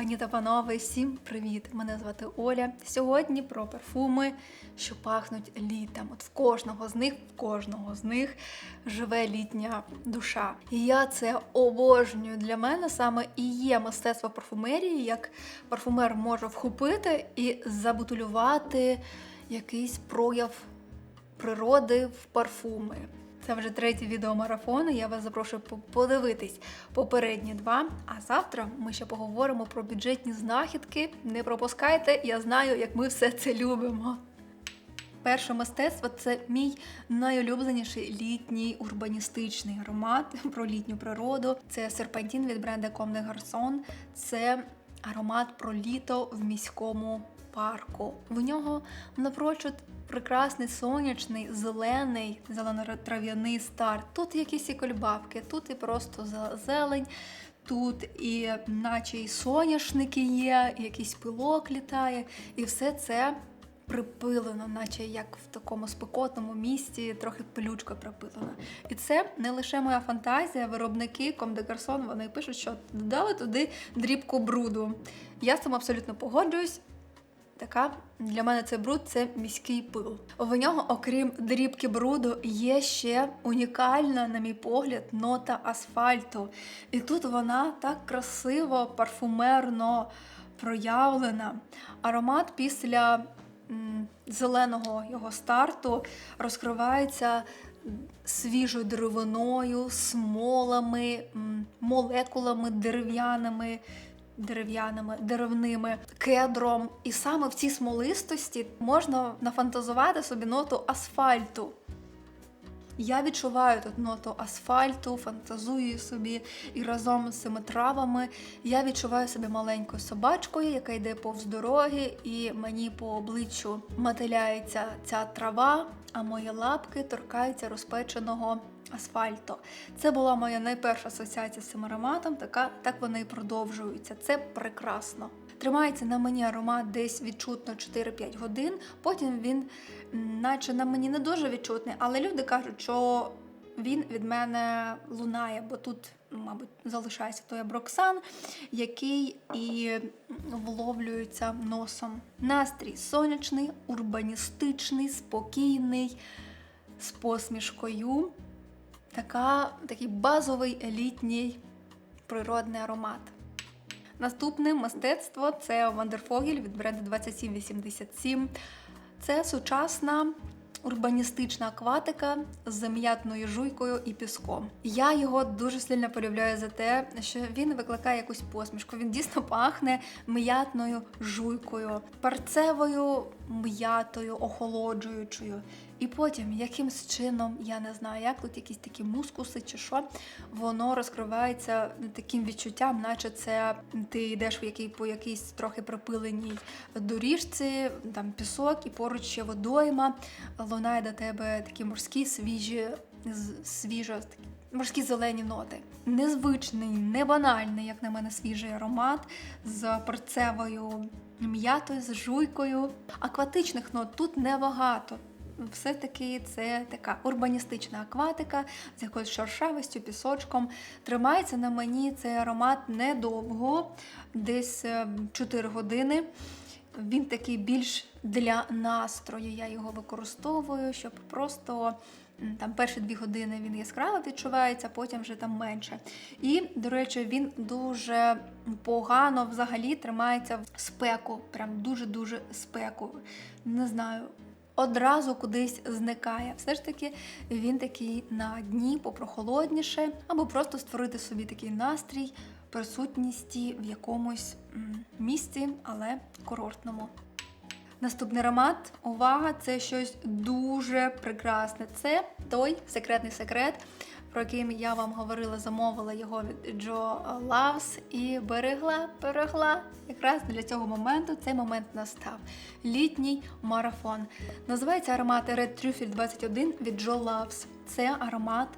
Пані та панове, всім привіт! Мене звати Оля. Сьогодні про парфуми, що пахнуть літом. От в кожного з них, в кожного з них живе літня душа. І я це обожнюю. Для мене саме і є мистецтво парфумерії, як парфумер може вхопити і забутулювати якийсь прояв природи в парфуми. Це вже третій відеомарафон, і я вас запрошую подивитись попередні два. А завтра ми ще поговоримо про бюджетні знахідки. Не пропускайте, я знаю, як ми все це любимо. Перше мистецтво це мій найулюбленіший літній урбаністичний аромат про літню природу. Це серпантін від бренду Comme des. Це аромат про літо в міському парку. В нього напрочуд прекрасний сонячний, зелений, зелено-трав'яний старт. Тут якісь і кольбабки, тут і просто зелень. Тут і наче і соняшники є, і якийсь пилок літає, і все це припилено, наче як в такому спекотному місті, трохи пилючка припилена. І це не лише моя фантазія, виробники Comme des вони пишуть, що додали туди дрібку бруду. Я з цим абсолютно погоджуюсь. Така для мене цей бруд це міський пил. В нього, окрім дрібки бруду, є ще унікальна, на мій погляд, нота асфальту. І тут вона так красиво, парфумерно проявлена. Аромат після м, зеленого його старту розкривається свіжою деревиною, смолами, молекулами дерев'яними дерев'яними, деревними, кедром. І саме в цій смолистості можна нафантазувати собі ноту асфальту. Я відчуваю тут ноту асфальту, фантазую собі, і разом з цими травами я відчуваю себе маленькою собачкою, яка йде повз дороги, і мені по обличчю мотиляється ця трава, а мої лапки торкаються розпеченого асфальту. Це була моя найперша асоціація з цим ароматом, така так вона і продовжується. Це прекрасно. Тримається на мені аромат десь відчутно 4-5 годин. Потім він, наче на мені не дуже відчутний, але люди кажуть, що він від мене лунає, бо тут, мабуть, залишається той аброксан, який і вловлюється носом. Настрій сонячний, урбаністичний, спокійний, з посмішкою. Така, такий базовий елітній природний аромат. Наступне мистецтво це Вандерфогель від бренду 2787. Це сучасна урбаністична акватика з м'ятною жуйкою і піском. Я його дуже сильно полюбляю за те, що він викликає якусь посмішку. Він дійсно пахне м'ятною жуйкою, парцевою м'ятою, охолоджуючою. І потім, якимсь чином, я не знаю, як тут якісь такі мускуси чи що, воно розкривається таким відчуттям, наче це ти йдеш в який, по якійсь трохи припиленій доріжці, там пісок, і поруч ще водойма, лунає до тебе такі морські свіжі, свіжо, морські зелені ноти. Незвичний, не банальний, як на мене, свіжий аромат з перцевою м'ятою, з жуйкою. Акватичних нот тут небагато. Все-таки це така урбаністична акватика з якоюсь шершавістю, пісочком. Тримається на мені цей аромат недовго, десь е, 4 години. Він такий більш для настрою. Я його використовую, щоб просто там перші дві години він яскраво відчувається, потім вже там менше. І, до речі, він дуже погано взагалі тримається в спеку. Прям дуже-дуже спеку. Не знаю. Одразу кудись зникає. Все ж таки він такий на дні попрохолодніше, або просто створити собі такий настрій присутності в якомусь місці, але курортному. Наступний аромат, увага, це щось дуже прекрасне. Це той секретний секрет, про який я вам говорила, замовила його від Джо Лавс і берегла, берегла. Якраз для цього моменту цей момент настав. Літній марафон. Називається аромат Red Truffle 21 від Джо Лавс. Це аромат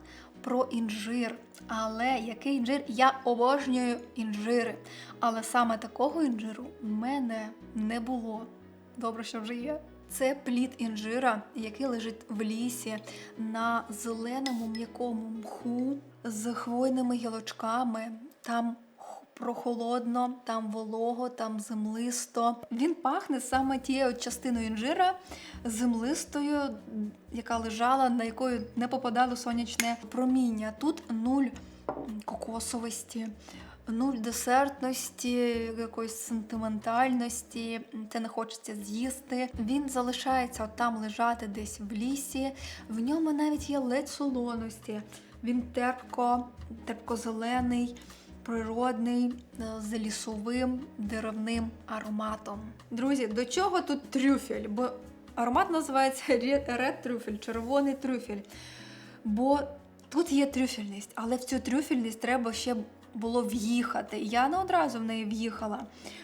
про інжир. Але який інжир? Я обожнюю інжири. Але саме такого інжиру в мене не було. Добре, що вже є. Це плід інжира, який лежить в лісі на зеленому м'якому мху з хвойними гілочками. Там прохолодно, там волого, там землисто. Він пахне саме тією частиною інжира землистою, яка лежала, на якою не попадало сонячне проміння. Тут нуль кокосовості. Нуль десертності, якоїсь сентиментальності, це не хочеться з'їсти. Він залишається от там лежати десь в лісі. В ньому навіть є ледь солоності. Він терпко, терпко-зелений, природний, е, з лісовим деревним ароматом. Друзі, до чого тут трюфель? Бо аромат називається Red трюфель, червоний трюфель. Бо тут є трюфельність, але в цю трюфельність треба ще було в'їхати. Я не одразу в неї в'їхала.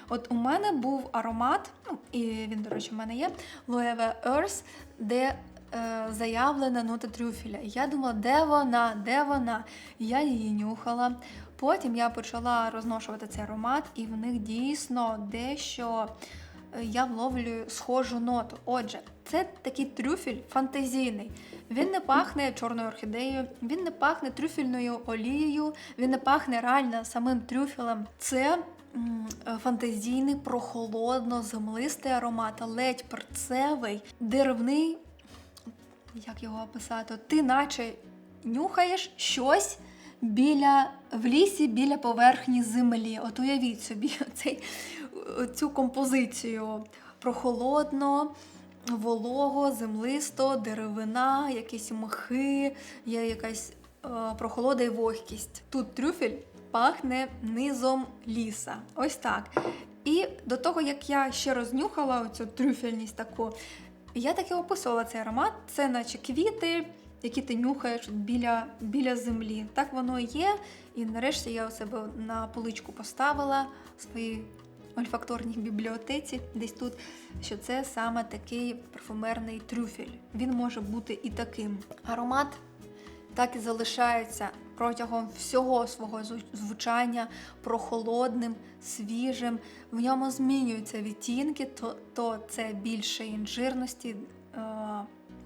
От у мене був аромат, ну і він, до речі, в мене є Loewe Earth, де е, заявлена нота трюфеля. Я думала, де вона, де вона? Я її нюхала. Потім я почала розношувати цей аромат, і в них дійсно дещо я вловлюю схожу ноту. Отже, це такий трюфель фантазійний. Він не пахне чорною орхідеєю, він не пахне трюфельною олією, він не пахне реально самим трюфелем. Це е, фантазійний, прохолодно, землистий аромат, ледь перцевий, деревний. Як його описати? Ти наче нюхаєш щось біля в лісі біля поверхні землі. От уявіть собі цей, цю композицію прохолодно, волого, землисто, деревина, якісь мхи, є якась е, прохолода і вогкість. Тут трюфель пахне низом ліса. Ось так. І до того, як я ще рознюхала цю трюфельність таку, я таки описувала цей аромат. Це наче квіти, які ти нюхаєш біля, біля землі. Так воно і є. І нарешті я у себе на поличку поставила в своїй ольфакторній бібліотеці, десь тут, що це саме такий парфумерний трюфель. Він може бути і таким. Аромат так і залишається протягом всього свого зву- звучання прохолодним, свіжим. В ньому змінюються відтінки, то, то це більше інжирності.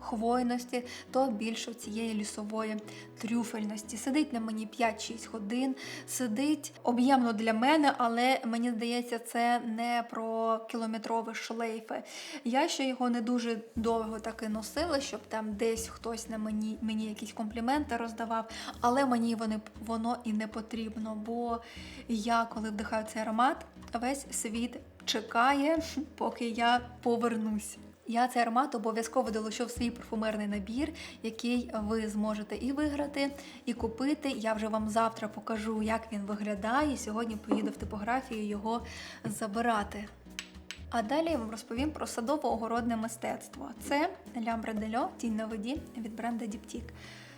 Хвойності, то більше цієї лісової трюфельності. Сидить на мені 5-6 годин, сидить об'ємно для мене, але мені здається, це не про кілометрові шлейфи. Я ще його не дуже довго таки носила, щоб там десь хтось на мені мені якісь компліменти роздавав, але мені вони, воно і не потрібно, бо я, коли вдихаю цей аромат, весь світ чекає, поки я повернусь. Я цей аромат обов'язково долучу в свій парфумерний набір, який ви зможете і виграти, і купити. Я вже вам завтра покажу, як він виглядає. Сьогодні поїду в типографію його забирати. А далі я вам розповім про садово-огородне мистецтво. Це Лямбре Дельо Тінь на воді від бренда Діптік.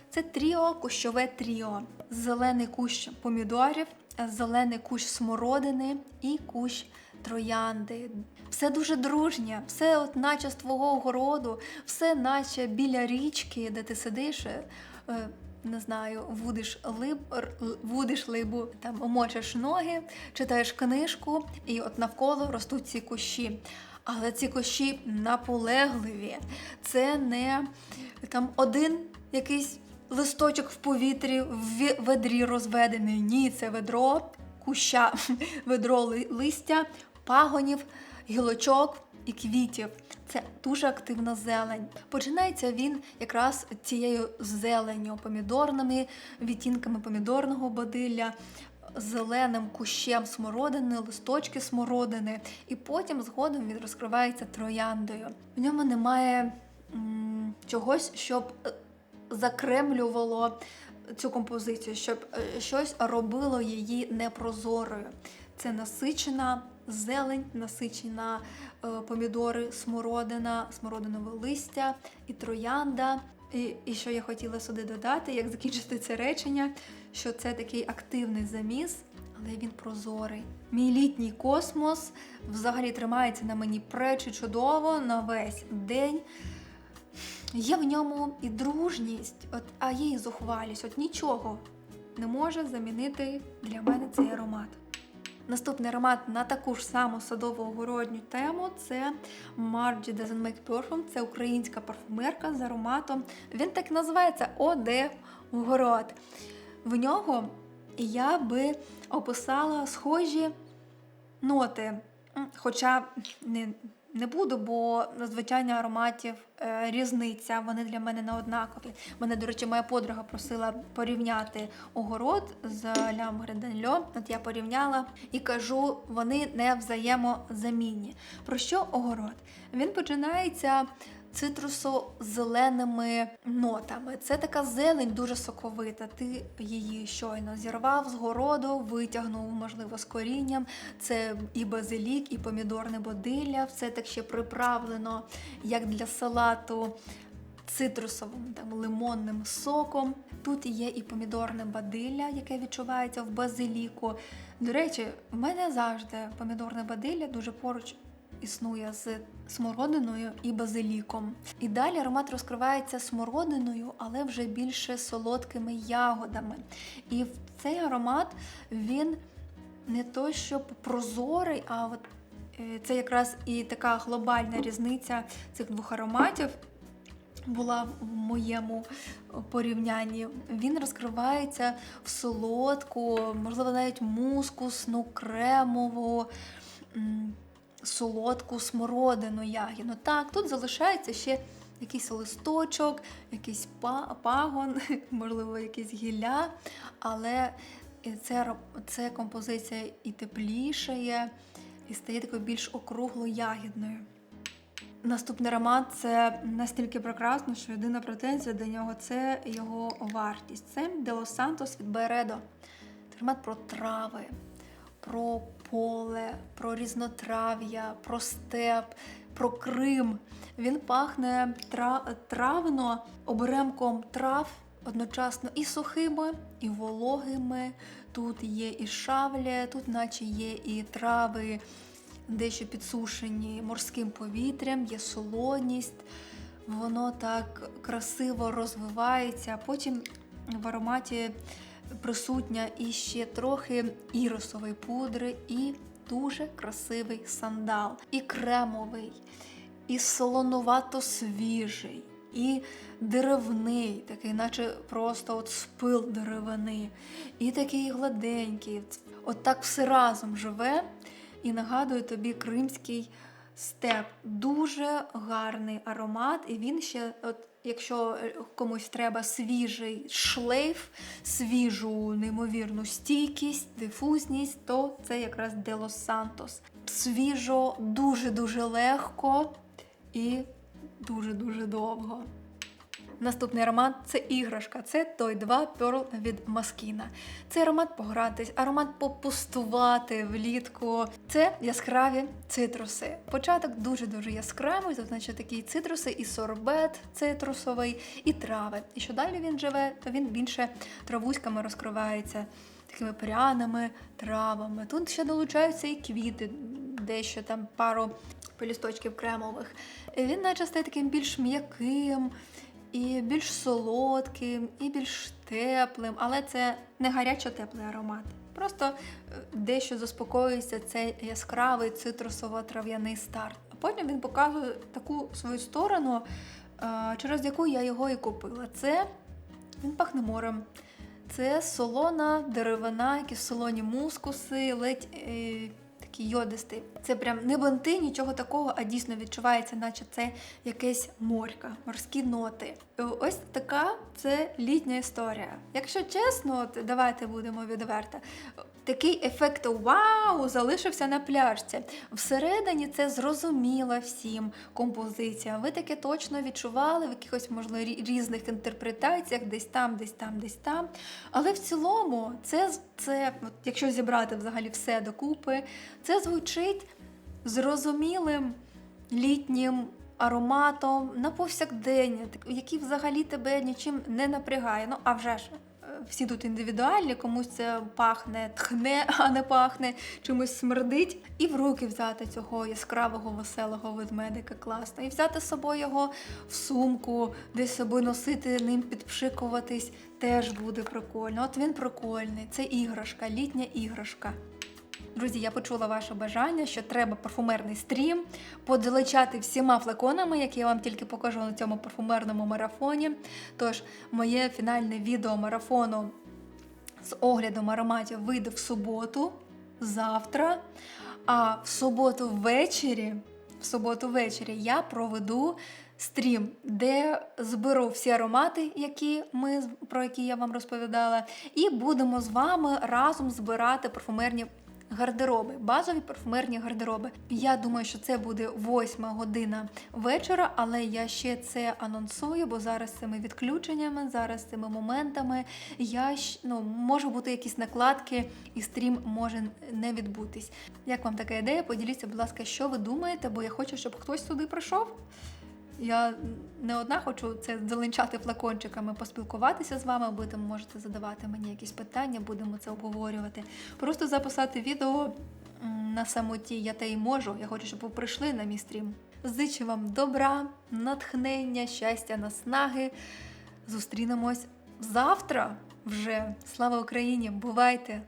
Це тріо, кущове тріо. Зелений кущ помідорів, зелений кущ смородини і кущ троянди. Все дуже дружнє, все от наче з твого огороду, все наче біля річки, де ти сидиш. е, Не знаю, вудиш либ, вудиш либу, там омочиш ноги, читаєш книжку, і от навколо ростуть ці кущі. Але ці кущі наполегливі. Це не там один якийсь листочок в повітрі в ведрі розведений. Ні, це ведро куща, ведро листя, пагонів, гілочок і квітів. Це дуже активна зелень. Починається він якраз цією зеленню, помідорними відтінками помідорного бадилля. Зеленим кущем смородини, листочки смородини, і потім згодом він розкривається трояндою. В ньому немає м, чогось, щоб е, закремлювало цю композицію, щоб е, щось робило її непрозорою. Це насичена зелень, насичена е, помідори, смородина, смородинове листя і троянда. І, і що я хотіла сюди додати, як закінчити це речення, що це такий активний заміс, але він прозорий. Мій літній космос взагалі тримається на мені пречі чудово на весь день. Є в ньому і дружність, от, а є і зухвалість. От нічого не може замінити для мене цей аромат. Наступний аромат на таку ж саму садово-огородню тему це Margie Doesn't Make Perfume. Це українська парфумерка з ароматом. Він так називається ОД Город. В нього я би описала схожі ноти. Хоча не, не буду, бо звичайно ароматів е, різниця, вони для мене не однакові. Мене, до речі, моя подруга просила порівняти огород з Лям Греденльо. От я порівняла і кажу, вони не взаємозамінні. Про що огород? Він починається цитрусо-зеленими нотами. Це така зелень дуже соковита. Ти її щойно зірвав з городу, витягнув, можливо, з корінням. Це і базилік, і помідорне бодилля. Все так ще приправлено, як для салату. Цитрусовим там лимонним соком. Тут є і помідорне бадилля, яке відчувається в базиліку. До речі, в мене завжди помідорне бадилля дуже поруч існує з смородиною і базиліком. І далі аромат розкривається смородиною, але вже більше солодкими ягодами. І цей аромат він не то щоб прозорий, а от е, це якраз і така глобальна різниця цих двох ароматів. Була в моєму порівнянні. Він розкривається в солодку, можливо, навіть мускусну, кремову, солодку смородину ягідну. Так, тут залишається ще якийсь листочок, якийсь пагон, можливо, якесь гілля, але це, це композиція і теплішає, і стає такою більш округло-ягідною. Наступний аромат це настільки прекрасно, що єдина претензія до нього це його вартість. Це Los Santos від Бередо. Аромат про трави, про поле, про різнотрав'я, про степ, про Крим. Він пахне травно оберемком трав одночасно і сухими, і вологими. Тут є і шавля, тут наче є і трави дещо підсушені морським повітрям, є солоність, воно так красиво розвивається. Потім в ароматі присутня і ще трохи ірисової пудри, і дуже красивий сандал, і кремовий, і солонувато свіжий. І деревний, такий, наче просто от спил деревини, і такий гладенький. От так все разом живе і нагадує тобі кримський степ. Дуже гарний аромат, і він ще, от, якщо е, комусь треба свіжий шлейф, свіжу неймовірну стійкість, дифузність, то це якраз Делос Сантос. Свіжо, дуже-дуже легко і дуже-дуже довго. Наступний аромат це іграшка. Це той 2 Pearl від Маскіна. Це аромат погратись, аромат попустувати влітку. Це яскраві цитруси. Початок дуже-дуже яскравий, тут значить такі цитруси, і сорбет цитрусовий, і трави. І що далі він живе, то він більше травуськами розкривається, такими пряними травами. Тут ще долучаються і квіти, дещо там пару пелісточків кремових. Він наче стає таким більш м'яким і більш солодким, і більш теплим, але це не гарячо-теплий аромат. Просто е, дещо заспокоюється цей яскравий цитрусово-трав'яний старт. А потім він показує таку свою сторону, е, через яку я його і купила. Це він пахне морем. Це солона деревина, якісь солоні мускуси, ледь е, такий йодистий. Це прям не бонти, нічого такого, а дійсно відчувається, наче це якесь морька, морські ноти. Е, Ось така це літня історія. Якщо чесно, давайте будемо відверто. Такий ефект вау залишився на пляжці. Всередині це зрозуміла всім композиція. Ви таке точно відчували в якихось, можливо, різних інтерпретаціях, десь там, десь там, десь там. Але в цілому, це, це от, якщо зібрати взагалі все докупи, це звучить зрозумілим літнім ароматом на повсякдення, який взагалі тебе нічим не напрягає. Ну, а вже ж. е, Всі тут індивідуальні, комусь це пахне, тхне, а не пахне, чимось смердить. І в руки взяти цього яскравого, веселого ведмедика класно. І взяти з собою його в сумку, десь собою носити, ним підпшикуватись, теж буде прикольно. От він прикольний. Це іграшка, літня іграшка. Друзі, я почула ваше бажання, що треба парфумерний стрім, подалечати всіма флаконами, які я вам тільки покажу на цьому парфумерному марафоні. Тож, моє фінальне відео марафону з оглядом ароматів вийде в суботу, завтра. А в суботу ввечері, в суботу ввечері я проведу стрім, де зберу всі аромати, які ми, про які я вам розповідала, і будемо з вами разом збирати парфумерні гардероби, базові парфумерні гардероби. Я думаю, що це буде восьма година вечора, але я ще це анонсую, бо зараз цими відключеннями, зараз цими моментами я ну, може бути якісь накладки, і стрім може не відбутись. Як вам така ідея? Поділіться, будь ласка, що ви думаєте, бо я хочу, щоб хтось сюди прийшов. Я не одна хочу це зеленчати флакончиками, поспілкуватися з вами. Будете можете задавати мені якісь питання, будемо це обговорювати. Просто записати відео на самоті я те й можу. Я хочу, щоб ви прийшли на мій стрім. Зичу вам добра, натхнення, щастя, наснаги. Зустрінемось завтра вже. Слава Україні! Бувайте!